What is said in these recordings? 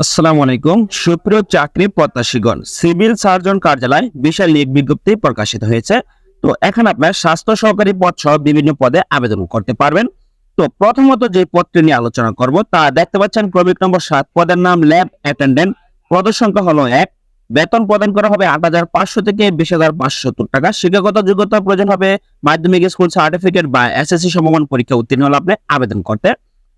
আসসালামু আলাইকুম। সুপ্রিয় চাকরি প্রত্যাশীগণ, সিভিল সার্জন কার্যালয় বিশাল নিয়োগ বিজ্ঞপ্তি প্রকাশিত হয়েছে। তো এখানে আপনার স্বাস্থ্য সহকারী পদ সহ বিভিন্ন পদে আবেদন করতে পারবেন। তো প্রথমত যে পদটি নিয়ে আলোচনা করব, তা দেখতে পাচ্ছেন ক্রমিক নম্বর সাত। পদের নাম ল্যাব অ্যাটেন্ডেন্ট। পদের সংখ্যা হলো এক। বেতন প্রদান করা হবে আট হাজার পাঁচশো থেকে বিশ হাজার পাঁচশো সত্তর টাকা। শিক্ষাগত যোগ্যতা প্রয়োজন হবে মাধ্যমিক স্কুল সার্টিফিকেট বা এসএসসি সমমান পরীক্ষা উত্তীর্ণ হলে আপনি আবেদন করতে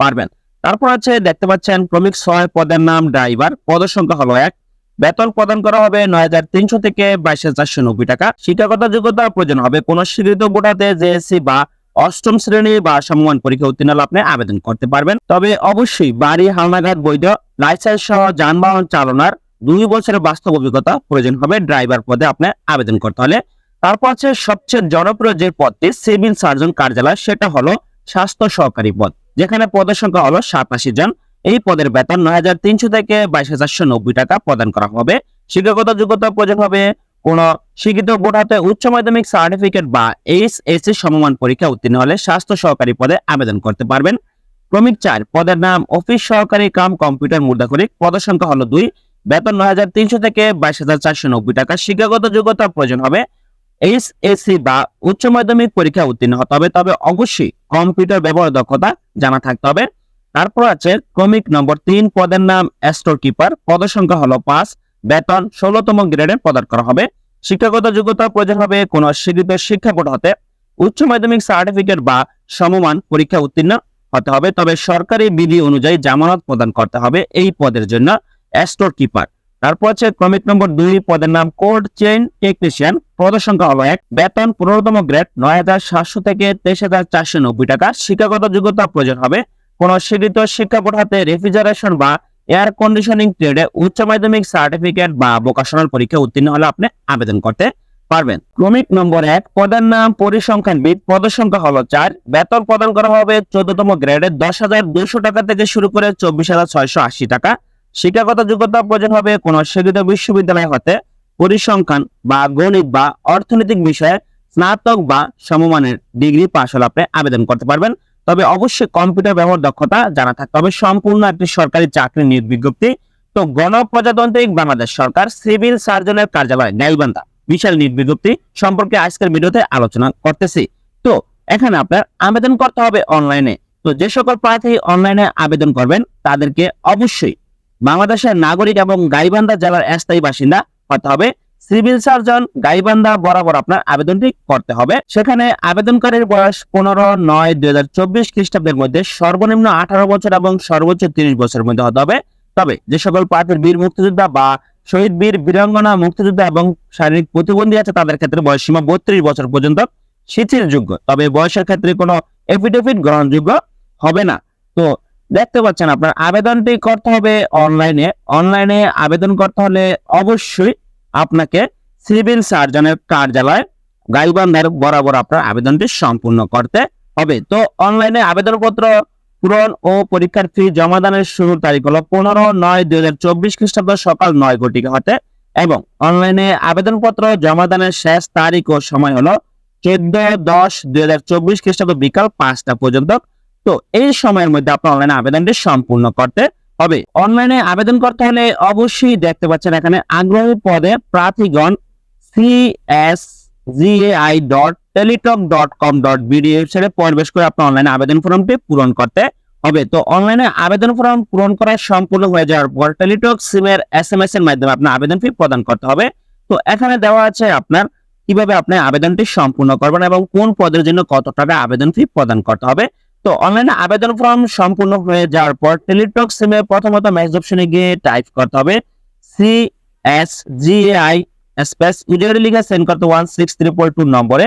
পারবেন। তারপর আছে, দেখতে পাচ্ছেন, ক্রমিক ছয় পদের নাম ড্রাইভার পদের সংখ্যা হলো এক। বেতন প্রদান করা হবে নয় হাজার তিনশো থেকে বাইশ হাজার নব্বই টাকা। শিক্ষাগত যোগ্যতা প্রয়োজন হবে কোন স্বীকৃত বোর্ডাতে জেএসসি বা অষ্টম শ্রেণি বা সমমান পরীক্ষা উত্তীর্ণ আপনি আবেদন করতে পারবেন। তবে অবশ্যই বাড়ি হালনাঘাট বৈধ লাইসেন্স সহ যানবাহন চালনার দুই বছরের বাস্তব অভিজ্ঞতা প্রয়োজন হবে ড্রাইভার পদে আপনি আবেদন করতে হলে। তারপর আছে, সবচেয়ে জনপ্রিয় যে পদটি সিভিল সার্জন কার্যালয়, সেটা হলো স্বাস্থ্য সহকারী পদ। যেখানে পদের সংখ্যা হলো সাতাশি জন। এই পদের বেতন নয় হাজার তিনশো থেকে বাইশ হাজার নব্বই টাকা প্রদান করা হবে। শিক্ষাগত যোগ্যতা প্রয়োজন হবে কোন শিক্ষিত বোর্ড হাতে উচ্চ মাধ্যমিক সার্টিফিকেট বা এইচ এস সি সমমান পরীক্ষা উত্তীর্ণ হলে স্বাস্থ্য সহকারী পদে আবেদন করতে পারবেন। ক্রমিক চার, পদের নাম, অফিস সহকারী, কাম, কম্পিউটার মুদ্রাকরিক সংখ্যা হলো দুই। বেতন নয় হাজার তিনশো থেকে বাইশ হাজার চারশো নব্বই টাকা। শিক্ষাগত যোগ্যতা প্রয়োজন হবে এইচএসসি বা উচ্চ মাধ্যমিক পরীক্ষা উত্তীর্ণ। হতে হবে তবে অবশ্যই কম্পিউটার ব্যবহার দক্ষতা জানা থাকতে হবে। তারপর আছে ক্রমিক নম্বর তিন, পদের নাম স্টোর কিপার পদের সংখ্যা হলো পাঁচ। বেতন ষোলতম গ্রেডে প্রদান করা হবে। শিক্ষাগত যোগ্যতা প্রয়োজন হবে কোন স্বীকৃত শিক্ষা বোর্ড হতে। উচ্চ মাধ্যমিক সার্টিফিকেট বা সমমান পরীক্ষা উত্তীর্ণ হতে হবে। তবে সরকারি বিধি অনুযায়ী জামানত প্রদান করতে হবে এই পদের জন্য স্টোর কিপার তারপর আছে ক্রমিক নম্বর দুই, পদের নাম কোল্ড চেইন টেকনিশিয়ান। সংখ্যা হলো এক, বেতন পনেরোতম গ্রেড, নয় হাজার সাতশো থেকে তেইশ হাজার চারশো নব্বই টাকা। শিক্ষাগত যোগ্যতা প্রয়োজন হবে। কোন স্বীকৃত শিক্ষা বোর্ড রেফ্রিজারেশন বা এয়ার কন্ডিশনিং ট্রেডে উচ্চ মাধ্যমিক সার্টিফিকেট বা ভোকেশনাল পরীক্ষা উত্তীর্ণ হলে আপনি আবেদন করতে পারবেন। ক্রমিক নম্বর এক, পদের নাম পরিসংখ্যানবিদ সংখ্যা হলো চার, বেতন প্রদান করা হবে চোদ্দতম গ্রেডে দশ হাজার দুশো টাকা থেকে শুরু করে চব্বিশ হাজার ছয়শো আশি টাকা। শিক্ষাগত যোগ্যতা প্রয়োজন হবে কোন স্বীকৃত বিশ্ববিদ্যালয় হতে পরিসংখ্যান বা গণিত বা অর্থনৈতিক বিষয়ে স্নাতক বা সমমানের ডিগ্রি পাশ হলে আপনি আবেদন করতে পারবেন। তবে অবশ্যই কম্পিউটার ব্যবহার দক্ষতা জানা থাকতে হবে। সম্পূর্ণ একটি সরকারি চাকরি নিয়োগ বিজ্ঞপ্তি। তো গণপ্রজাতান্ত্রিক বাংলাদেশ সরকার সিভিল সার্জনের কার্যালয় ন্যায়বান্ধা বিশাল নিয়োগ বিজ্ঞপ্তি সম্পর্কে আজকের ভিডিওতে আলোচনা করতেছি। তো এখানে আপনার আবেদন করতে হবে অনলাইনে। তো যে সকল প্রার্থী অনলাইনে আবেদন করবেন, তাদেরকে অবশ্যই বাংলাদেশের নাগরিক এবং গাইবান্ধা জেলার স্থায়ী বাসিন্দা হতে হবে। সিভিল সার্জন গাইবান্ধা বরাবর আপনার আবেদনটি করতে হবে। সেখানে আবেদনকারীর বয়স পনেরো, নয়, দুই হাজার চব্বিশ খ্রিস্টাব্দের মধ্যে সর্বনিম্ন আঠারো বছর এবং সর্বোচ্চ তিরিশ বছরের মধ্যে হতে হবে। তবে যে সকল প্রার্থীর বীর মুক্তিযোদ্ধা বা শহীদ বীর বীরাঙ্গনা মুক্তিযোদ্ধা এবং শারীরিক প্রতিবন্ধী আছে, তাদের ক্ষেত্রে বয়স সীমা বত্রিশ বছর পর্যন্ত শিথিলযোগ্য। তবে বয়সের ক্ষেত্রে কোনো এফিডেভিট গ্রহণযোগ্য হবে না। তো দেখতে পাচ্ছেন আপনার আবেদনটি করতে হবে অনলাইনে অনলাইনে আবেদন করতে হলে অবশ্যই আপনাকে সিভিল সার্জনের কার্যালয় গাইবান্ধার বরাবর আপনার আবেদনটি সম্পূর্ণ করতে হবে। তো অনলাইনে আবেদনপত্র পূরণ ও পরীক্ষার ফি জমাদানের শুরুর তারিখ হলো পনেরো নয় দুই হাজার চব্বিশ খ্রিস্টাব্দ সকাল নয় ঘটিকা হতে এবং অনলাইনে আবেদনপত্র জমাদানের শেষ তারিখ ও সময় হলো চোদ্দ দশ দুই হাজার চব্বিশ খ্রিস্টাব্দ বিকাল পাঁচটা পর্যন্ত তো এই সময়ের মধ্যে আপনার অনলাইনে আবেদনটি সম্পূর্ণ করতে হবে। অনলাইনে আবেদন করতে হলে অবশ্যই দেখতে পাচ্ছেন এখানে আগ্রহী পদে প্রার্থীগণ C S GAI dot Teletalk dot com dot BD ওয়েবসাইটে প্রবেশ করে আপনার অনলাইনে আবেদন ফর্মটি পূরণ করতে হবে। তো অনলাইনে আবেদন ফর্ম পূরণ করা সম্পূর্ণ হয়ে যাওয়ার পর টেলিটক সিমের এস এম এস এর মাধ্যমে আপনার আবেদন ফি প্রদান করতে হবে। তো এখানে দেওয়া আছে আপনার কীভাবে আপনি আবেদনটি সম্পূর্ণ করবেন এবং কোন পদের জন্য কত টাকা আবেদন ফি প্রদান করতে হবে। তো অনলাইনে আবেদন ফর্ম সম্পূর্ণ হয়ে যাওয়ার পর টেলিটক সিমে প্রথমত মেসেজ অপশনে গিয়ে টাইপ করতে হবে C S G I space ইডিওর লিখে সেন্ড করতে ওয়ান সিক্স ট্রিপল টু নম্বরে।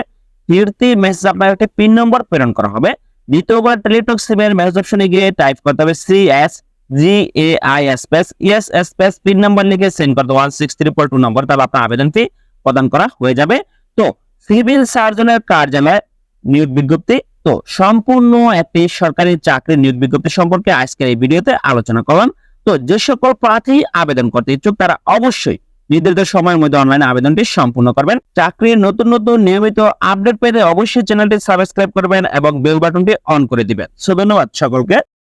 ফিরতি মেসেজ আপনার একটা পিন নম্বর প্রেরণ করা হবে। দ্বিতীয়বার টেলিটক সিমের মেসেজ অপশনে গিয়ে টাইপ করতে হবে C S G A I space ES space pin number লিখে সেন্ড করতে one six triple two number. তাহলে আপনার আবেদন ফি প্রদান করা হয়ে যাবে। তো সিভিল সার্জনের কার্যালয় নিয়োগ বিজ্ঞপ্তি তো সম্পূর্ণ একটি সরকারি চাকরি নিয়োগ বিজ্ঞপ্তি সম্পর্কে আজকের এই ভিডিওতে আলোচনা করলাম। তো যে সকল প্রার্থী আবেদন করতে ইচ্ছুক, তারা অবশ্যই নির্ধারিত সময়ের মধ্যে অনলাইনে আবেদনটি সম্পূর্ণ করবেন। চাকরির নতুন নতুন নিয়মিত আপডেট পেতে অবশ্যই চ্যানেলটি সাবস্ক্রাইব করবেন এবং বেল বাটনটি অন করে দিবেন। ধন্যবাদ সকলকে।